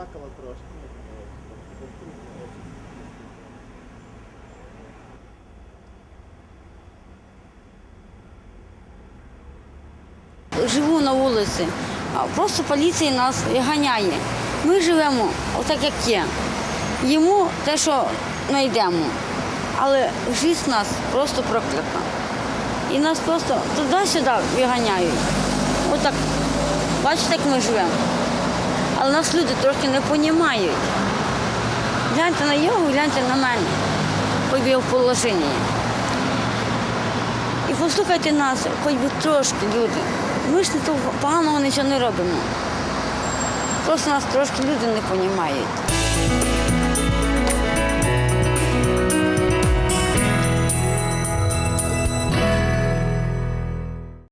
плакала трошки. Живу на вулиці, а просто поліція нас ганяє. Ми живемо отак, як є. Йому те, що знайдемо. Але життя нас просто проклята. І нас просто туди-сюди виганяють. Отак, бачите, як ми живемо. Але нас люди трохи не розуміють. Гляньте на його, гляньте на мене, хоч би в положенні. І послухайте нас, хоч би трошки, люди. Ми ж не поганого нічого не робимо. Просто нас трошки люди не розуміють.